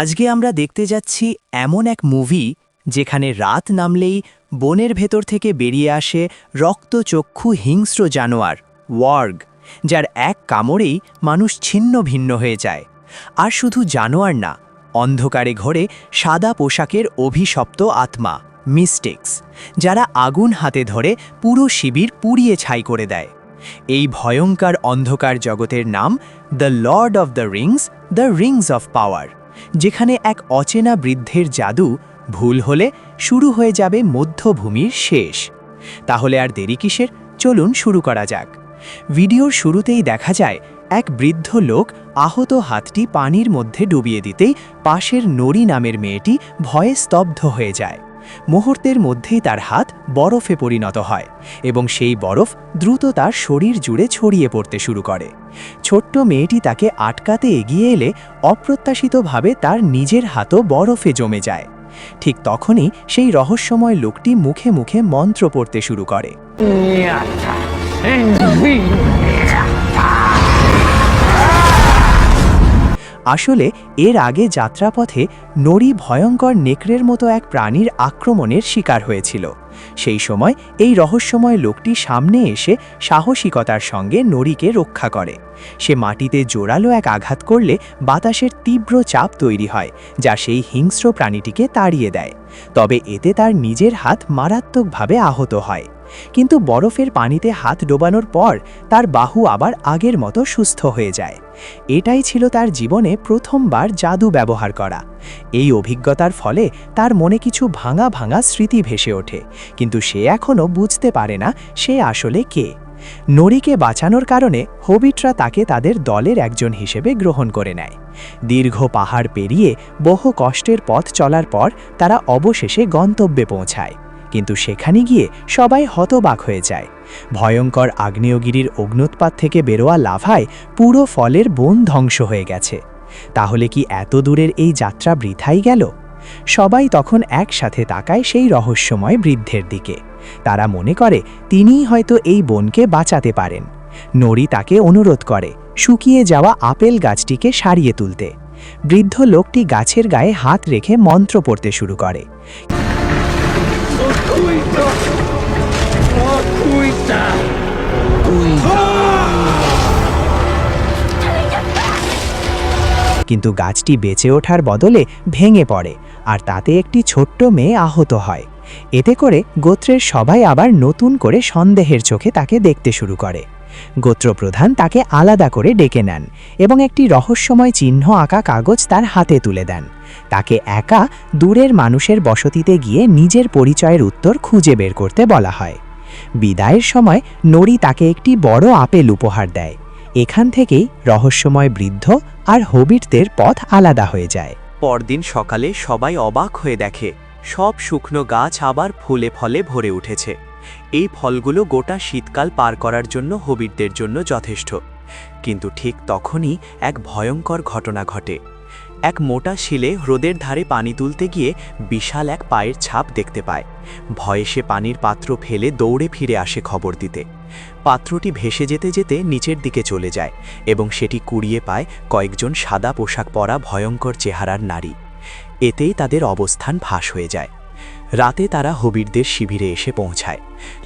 আজকে আমরা দেখতে যাচ্ছি এমন এক মুভি যেখানে রাত নামলেই বনের ভেতর থেকে বেরিয়ে আসে রক্তচক্ষু হিংস্র জানোয়ার, ওয়ার্গ, যার এক কামড়েই মানুষ ছিন্ন ভিন্ন হয়ে যায়। আর শুধু জানোয়ার না, অন্ধকারে ঘরে সাদা পোশাকের অভিশপ্ত আত্মা, মিস্টেক্স, যারা আগুন হাতে ধরে পুরো শিবির পুড়িয়ে ছাই করে দেয়। এই ভয়ঙ্কর অন্ধকার জগতের নাম the Lord of the Rings the Rings of Power যেখানে এক অচেনা বৃদ্ধের জাদু ভুল হলে শুরু হয়ে যাবে মধ্যভূমির শেষ। তাহলে আর দেরি কিসের? চলুন শুরু করা যাক। ভিডিওর শুরুতেই দেখা যায়, এক বৃদ্ধ লোক আহত হাতটি পানির মধ্যে ডুবিয়ে দিতেই পাশের নড়ি নামের মেয়েটি ভয়ে স্তব্ধ হয়ে যায়। মুহূর্তের মধ্যেই তার হাত বরফে পরিণত হয় এবং সেই বরফ দ্রুত তার শরীর জুড়ে ছড়িয়ে পড়তে শুরু করে ছোট্ট মেয়েটি তাকে আটকাতে এগিয়ে এলে অপ্রত্যাশিতভাবে তার নিজের হাতও বরফে জমে যায় ঠিক তখনই সেই রহস্যময় লোকটি মুখে মুখে মন্ত্র পড়তে শুরু করে আসলে এর আগে যাত্রাপথে নড়ি ভয়ঙ্কর নেকড়ের মতো এক প্রাণীর আক্রমণের শিকার হয়েছিল। সেই সময় এই রহস্যময় লোকটি সামনে এসে সাহসিকতার সঙ্গে নড়িকে রক্ষা করে। সে মাটিতে জোরালো এক আঘাত করলে বাতাসের তীব্র চাপ তৈরি হয়, যা সেই হিংস্র প্রাণীটিকে তাড়িয়ে দেয়। তবে এতে তার নিজের হাত মারাত্মকভাবে আহত হয়। কিন্তু বরফের পানিতে হাত ডোবানোর পর তার বাহু আবার আগের মতো সুস্থ হয়ে যায়। এটাই ছিল তার জীবনে প্রথমবার জাদু ব্যবহার করা। এই অভিজ্ঞতার ফলে তার মনে কিছু ভাঙা ভাঙা স্মৃতি ভেসে ওঠে, কিন্তু সে এখনও বুঝতে পারে না সে আসলে কে। নড়িকে বাঁচানোর কারণে হবিটরা তাকে তাদের দলের একজন হিসেবে গ্রহণ করে নেয়। দীর্ঘ পাহাড় পেরিয়ে বহু কষ্টের পথ চলার পর তারা অবশেষে গন্তব্যে পৌঁছায়। কিন্তু সেখানে গিয়ে সবাই হতবাক হয়ে যায়। ভয়ঙ্কর আগ্নেয়গিরির অগ্নুৎপাত থেকে বেরোয়া লাভায় পুরো ফলের বন ধ্বংস হয়ে গেছে। তাহলে কি এত দূরের এই যাত্রা বৃথাই গেল? সবাই তখন একসাথে তাকায় সেই রহস্যময় বৃদ্ধের দিকে। তারা মনে করে তিনিই হয়তো এই বনকে বাঁচাতে পারেন। নড়ি তাকে অনুরোধ করে শুকিয়ে যাওয়া আপেল গাছটিকে সারিয়ে তুলতে। বৃদ্ধ লোকটি গাছের গায়ে হাত রেখে মন্ত্র পড়তে শুরু করে। কিন্তু গাছটি বেঁচে ওঠার বদলে ভেঙে পড়ে, আর তাতে একটি ছোট্ট মেয়ে আহত হয়। এতে করে গোত্রের সবাই আবার নতুন করে সন্দেহের চোখে তাকে দেখতে শুরু করে। গোত্রপ্রধান তাকে আলাদা করে ডেকে নেন এবং একটি রহস্যময় চিহ্ন আঁকা কাগজ তার হাতে তুলে দেন। তাকে একা দূরের মানুষের বসতিতে গিয়ে নিজের পরিচয়ের উত্তর খুঁজে বের করতে বলা হয়। বিদায়ের সময় নড়ি তাকে একটি বড় আপেল উপহার দেয়। এখান থেকেই রহস্যময় বৃদ্ধ আর হবিটদের পথ আলাদা হয়ে যায়। পরদিন সকালে সবাই অবাক হয়ে দেখে, সব শুকনো গাছ আবার ফুলে ফলে ভরে উঠেছে। এই ফলগুলো গোটা শীতকাল পার করার জন্য হবিটদের জন্য যথেষ্ট। কিন্তু ঠিক তখনই এক ভয়ঙ্কর ঘটনা ঘটে। এক মোটা শিলে হ্রদের ধারে পানি তুলতে গিয়ে বিশাল এক পায়ের ছাপ দেখতে পায়। ভয়ে সে পানির পাত্র ফেলে দৌড়ে ফিরে আসে খবর দিতে। পাত্রটি ভেসে যেতে যেতে নিচের দিকে চলে যায় এবং সেটি কুড়িয়ে পায় কয়েকজন সাদা পোশাক পরা ভয়ঙ্কর চেহারার নারী। এতেই তাদের অবস্থান ফাঁস হয়ে যায়। রাতে তারা হবিরদের শিবিরে এসে পৌঁছায়।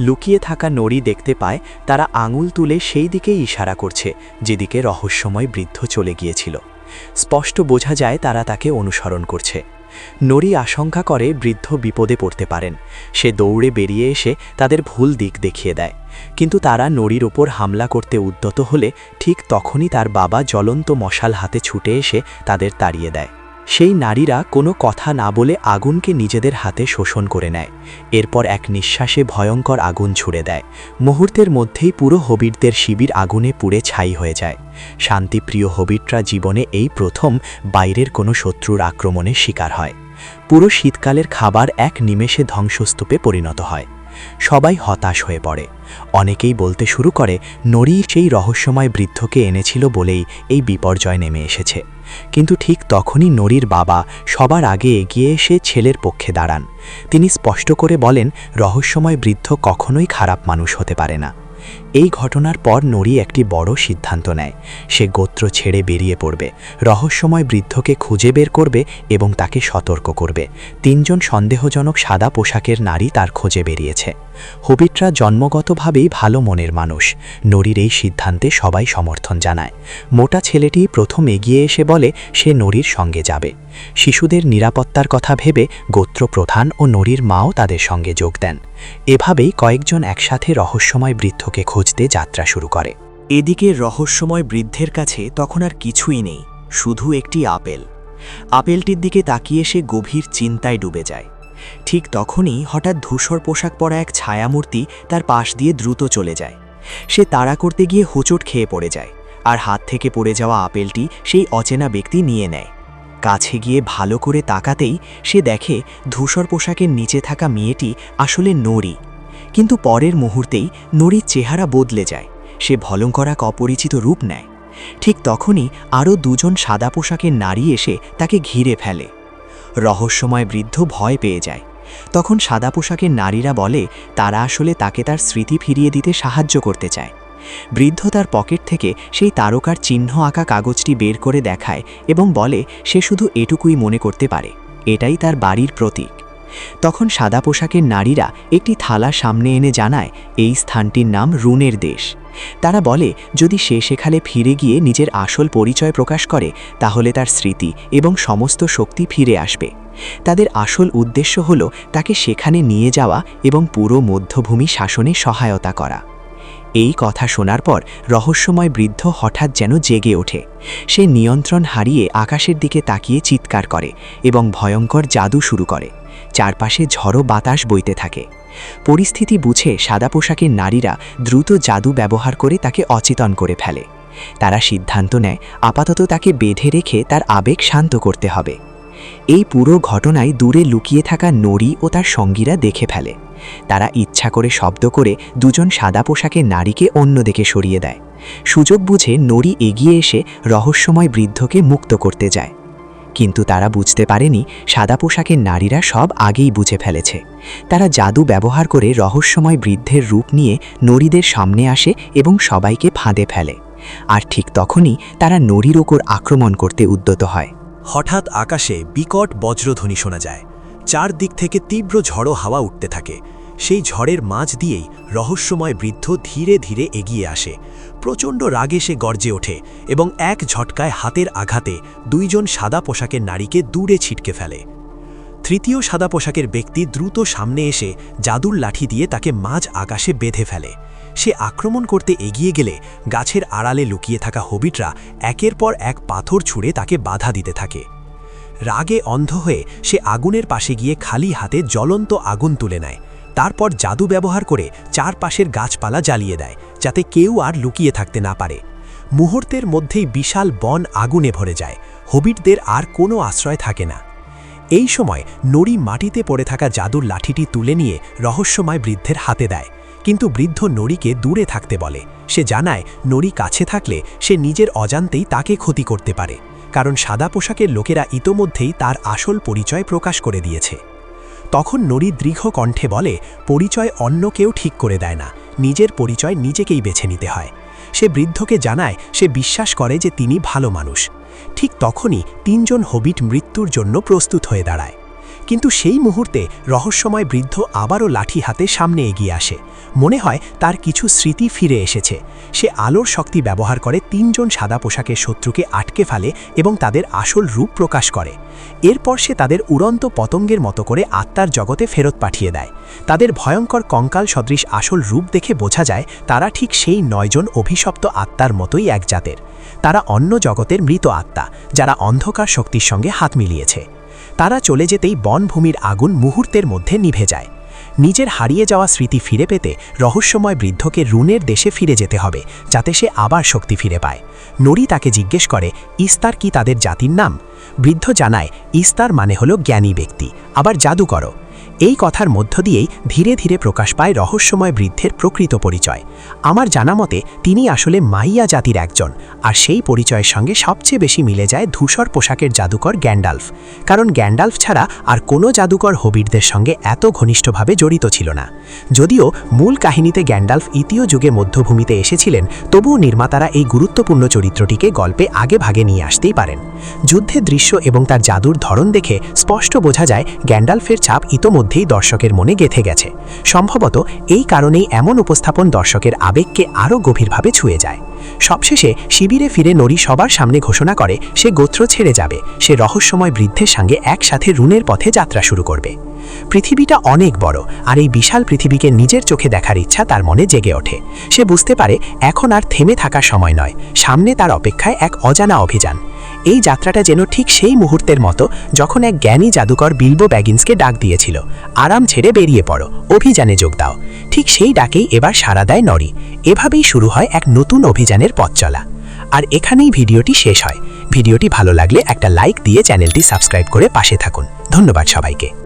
লুকিয়ে থাকা নড়ি দেখতে পায় তারা আঙুল তুলে সেই দিকেই ইশারা করছে, যেদিকে রহস্যময় বৃদ্ধ চলে গিয়েছিল। স্পষ্ট বোঝা যায় তারা তাকে অনুসরণ করছে। নড়ি আশঙ্কা করে বৃদ্ধ বিপদে পড়তে পারেন। সে দৌড়ে বেরিয়ে এসে তাদের ভুল দিক দেখিয়ে দেয়। কিন্তু তারা নড়ির ওপর হামলা করতে উদ্যত হলে ঠিক তখনই তার বাবা জ্বলন্ত মশাল হাতে ছুটে এসে তাদের তাড়িয়ে দেয়। সেই নারীরা কোনো কথা না বলে আগুনকে নিজেদের হাতে শোষণ করে নেয়। এরপর এক নিঃশ্বাসে ভয়ঙ্কর আগুন ছুড়ে দেয়। মুহূর্তের মধ্যেই পুরো হবিরদের শিবির আগুনে পুড়ে ছাই হয়ে যায়। শান্তিপ্রিয় হবিটরা জীবনে এই প্রথম বাইরের কোনো শত্রুর আক্রমণের শিকার হয়। পুরো শীতকালের খাবার এক নিমেষে ধ্বংসস্তূপে পরিণত হয়। সবাই হতাশ হয়ে পড়ে। অনেকেই বলতে শুরু করে নড়ির সেই রহস্যময় বৃদ্ধকে এনেছিল বলেই এই বিপর্যয় নেমে এসেছে। কিন্তু ঠিক তখনই নড়ির বাবা সবার আগে এগিয়ে এসে ছেলের পক্ষে দাঁড়ান। তিনি স্পষ্ট করে বলেন, রহস্যময় বৃদ্ধ কখনোই খারাপ মানুষ হতে পারে না। এই ঘটনার পর নরি একটি বড় সিদ্ধান্ত নেয়। সে গোত্র ছেড়ে বেরিয়ে পড়বে। রহস্যময় বৃদ্ধকে খুঁজে বের করবে এবং তাকে সতর্ক করবে। তিনজন সন্দেহজনক সাদা পোশাকের নারী তার খোঁজে বেরিয়েছে। হবিটরা জন্মগতভাবেই ভালো মনের মানুষ। নরির এই সিদ্ধান্তে সবাই সমর্থন জানায়। মোটা ছেলেটি প্রথম এগিয়ে এসে বলে, সে নরির সঙ্গে যাবে। শিশুদের নিরাপত্তার কথা ভেবে গোত্র প্রধান ও নরির মাও তাদের সঙ্গে যোগ দেন। এভাবেই কয়েকজন একসাথে রহস্যময় বৃদ্ধকে খুঁজতে যাত্রা শুরু করে। এদিকে রহস্যময় বৃদ্ধের কাছে তখন আর কিছুই নেই, শুধু একটি আপেল। আপেলটির দিকে তাকিয়ে সে গভীর চিন্তায় ডুবে যায়। ঠিক তখনই হঠাৎ ধূসর পোশাক পরা এক ছায়ামূর্তি তার পাশ দিয়ে দ্রুত চলে যায়। সে তাড়া করতে গিয়ে হোঁচট খেয়ে পড়ে যায়, আর হাত থেকে পড়ে যাওয়া আপেলটি সেই অচেনা ব্যক্তি নিয়ে নেয়। কাছে গিয়ে ভালো করে তাকাতেই সে দেখে ধূসর পোশাকের নিচে থাকা মেয়েটি আসলে নড়ি কিন্তু পরের মুহূর্তেই নড়ির চেহারা বদলে যায়। সে ভয়ঙ্কর এক অপরিচিত রূপ নেয়। ঠিক তখনই আরও দুজন সাদা পোশাকের নারী এসে তাকে ঘিরে ফেলে। রহস্যময় বৃদ্ধ ভয় পেয়ে যায়। তখন সাদা পোশাকের নারীরা বলে, তারা আসলে তাকে তার স্মৃতি ফিরিয়ে দিতে সাহায্য করতে চায়। বৃদ্ধ তার পকেট থেকে সেই তারকার চিহ্ন আঁকা কাগজটি বের করে দেখায় এবং বলে, সে শুধু এটুকুই মনে করতে পারে। এটাই তার বাড়ির প্রতীক। তখন সাদা পোশাকের নারীরা একটি থালা সামনে এনে জানায়, এই স্থানটির নাম রুনের দেশ। তারা বলে, যদি সে সেখানে ফিরে গিয়ে নিজের আসল পরিচয় প্রকাশ করে, তাহলে তার স্মৃতি এবং সমস্ত শক্তি ফিরে আসবে। তাদের আসল উদ্দেশ্য হল তাকে সেখানে নিয়ে যাওয়া এবং পুরো মধ্যভূমি শাসনে সহায়তা করা। এই কথা শোনার পর রহস্যময় বৃদ্ধ হঠাৎ যেন জেগে ওঠে। সে নিয়ন্ত্রণ হারিয়ে আকাশের দিকে তাকিয়ে চিৎকার করে এবং ভয়ঙ্কর জাদু শুরু করে। চারপাশে ঝড়ো বাতাস বইতে থাকে। পরিস্থিতি বুঝে সাদা পোশাকের নারীরা দ্রুত জাদু ব্যবহার করে তাকে অচেতন করে ফেলে। তারা সিদ্ধান্ত নেয়, আপাতত তাকে বেঁধে রেখে তার আবেগ শান্ত করতে হবে। এই পুরো ঘটনায় দূরে লুকিয়ে থাকা নড়ি ও তার সঙ্গীরা দেখে ফেলে। তারা ইচ্ছা করে শব্দ করে দুজন সাদা পোশাকের নারীকে অন্যদিকে সরিয়ে দেয়। সুযোগ বুঝে নড়ি এগিয়ে এসে রহস্যময় বৃদ্ধকে মুক্ত করতে যায়। কিন্তু তারা বুঝতে পারেনি সাদা পোশাকের নারীরা সব আগেই বুঝে ফেলেছে। তারা জাদু ব্যবহার করে রহস্যময় বৃদ্ধের রূপ নিয়ে নরীদের সামনে আসে এবং সবাইকে ফাঁদে ফেলে। আর ঠিক তখনই তারা নরীর ওপর আক্রমণ করতে উদ্যত হয়। হঠাৎ আকাশে বিকট বজ্রধ্বনি শোনা যায়। চারদিক থেকে তীব্র ঝড়ো হাওয়া উঠতে থাকে। সেই ঝড়ের মাঝ দিয়েই রহস্যময় বৃদ্ধ ধীরে ধীরে এগিয়ে আসে। প্রচণ্ড রাগে সে গর্জে ওঠে এবং এক ঝটকায় হাতের আঘাতে দুইজন সাদা পোশাকের নারীকে দূরে ছিটকে ফেলে। তৃতীয় সাদা পোশাকের ব্যক্তি দ্রুত সামনে এসে জাদুর লাঠি দিয়ে তাকে মাঝ আকাশে বেঁধে ফেলে। সে আক্রমণ করতে এগিয়ে গেলে গাছের আড়ালে লুকিয়ে থাকা হবিটরা একের পর এক পাথর ছুঁড়ে তাকে বাধা দিতে থাকে। রাগে অন্ধ হয়ে সে আগুনের পাশে গিয়ে খালি হাতে জ্বলন্ত আগুন তুলে নেয়। তারপর জাদু ব্যবহার করে চারপাশের গাছপালা জ্বালিয়ে দেয়, যাতে কেউ আর লুকিয়ে থাকতে না পারে। মুহূর্তের মধ্যেই বিশাল বন আগুনে ভরে যায়, হবিটদের আর কোনো আশ্রয় থাকে না। এই সময় নড়ি মাটিতে পড়ে থাকা জাদুর লাঠিটি তুলে নিয়ে রহস্যময় বৃদ্ধের হাতে দেয়। কিন্তু বৃদ্ধ নড়িকে দূরে থাকতে বলে। সে জানায় নড়ি কাছে থাকলে সে নিজের অজান্তেই তাকে ক্ষতি করতে পারে, কারণ সাদা পোশাকের লোকেরা ইতোমধ্যেই তার আসল পরিচয় প্রকাশ করে দিয়েছে। তখন নড়ি দৃঢ় কণ্ঠে বলে, পরিচয় অন্য কেউ ঠিক করে দেয় না, নিজের পরিচয় নিজেকেই বেছে নিতে হয়। সে বৃদ্ধকে জানায়, সে বিশ্বাস করে যে তিনি ভালো মানুষ। ঠিক তখনই তিনজন হবিট মৃত্যুর জন্য প্রস্তুত হয়ে দাঁড়ায়। কিন্তু সেই মুহূর্তে রহস্যময় বৃদ্ধ আবারও লাঠি হাতে সামনে এগিয়ে আসে। মনে হয় তার কিছু স্মৃতি ফিরে এসেছে। সে আলোর শক্তি ব্যবহার করে তিনজন সাদা পোশাকের শত্রুকে আটকে ফেলে এবং তাদের আসল রূপ প্রকাশ করে। এরপর সে তাদের উড়ন্ত পতঙ্গের মতো করে আত্মার জগতে ফেরত পাঠিয়ে দেয়। তাদের ভয়ঙ্কর কঙ্কাল সদৃশ আসল রূপ দেখে বোঝা যায় তারা ঠিক সেই নয়জন অভিশপ্ত আত্মার মতোই এক জাতের। তারা অন্য জগতের মৃত আত্মা, যারা অন্ধকার শক্তির সঙ্গে হাত মিলিয়েছে। তারা চলে যেতেই বনভূমির আগুন মুহূর্তের মধ্যে নিভে যায়। নিজের হারিয়ে যাওয়া স্মৃতি ফিরে পেতে রহস্যময় বৃদ্ধকে রুনের দেশে ফিরে যেতে হবে, যাতে সে আবার শক্তি ফিরে পায়। নরি তাকে জিজ্ঞেস করে, ইস্তার কি তাদের জাতির নাম? বৃদ্ধ জানায়, ইস্তার মানে হলো জ্ঞানী ব্যক্তি, আবার জাদু করো। এই কথার মধ্য দিয়েই ধীরে ধীরে প্রকাশ পায় রহস্যময় বৃদ্ধের প্রকৃত পরিচয়। আমার জানা মতে, তিনি আসলে মাইয়া জাতির একজন, আর সেই পরিচয়ের সঙ্গে সবচেয়ে বেশি মিলে যায় ধূসর পোশাকের জাদুকর গ্যান্ডালফ। কারণ গ্যান্ডালফ ছাড়া আর কোনো জাদুকর হবিরদের সঙ্গে এত ঘনিষ্ঠভাবে জড়িত ছিল না। যদিও মূল কাহিনীতে গ্যান্ডালফ ইতীয় যুগে মধ্যভূমিতে এসেছিলেন, তবুও নির্মাতারা এই গুরুত্বপূর্ণ চরিত্রটিকে গল্পে আগে ভাগে নিয়ে আসতেই পারেন। যুদ্ধের দৃশ্য এবং তার জাদুর ধরন দেখে স্পষ্ট বোঝা যায় গ্যান্ডালফের ছাপ ইতোমধ্যেই দর্শকের মনে গেথে গেছে। সম্ভবত এই কারণেই এমন উপস্থাপন দর্শকের আবেগকে আরও গভীরভাবে ছুঁয়ে যায়। সবশেষে শিবিরে ফিরে নরি সবার সামনে ঘোষণা করে, সে গোত্র ছেড়ে যাবে, সে রহস্যময় বৃদ্ধের সঙ্গে একসাথে রুনের পথে যাত্রা শুরু করবে। পৃথিবীটা অনেক বড়, আর এই বিশাল পৃথিবীকে নিজের চোখে দেখার ইচ্ছা তার মনে জেগে ওঠে। সে বুঝতে পারে, এখন আর থেমে থাকার সময় নয়, সামনে তার অপেক্ষায় এক অজানা অভিযান। এই যাত্রাটা যেন ঠিক সেই মুহূর্তের মতো যখন এক জ্ঞানী জাদুকর বিলবো ব্যাগিন্সকে ডাক দিয়েছিল, আরাম ছেড়ে বেরিয়ে পড়ো, অভিযানে যোগ দাও। ঠিক সেই ডাকেই এবার সাড়া দেয় নরি। এভাবেই শুরু হয় এক নতুন অভিযানের পথ চলা। আর এখানেই ভিডিওটি শেষ হয়। ভিডিওটি ভালো লাগলে একটা লাইক দিয়ে চ্যানেলটি সাবস্ক্রাইব করে পাশে থাকুন। ধন্যবাদ সবাইকে।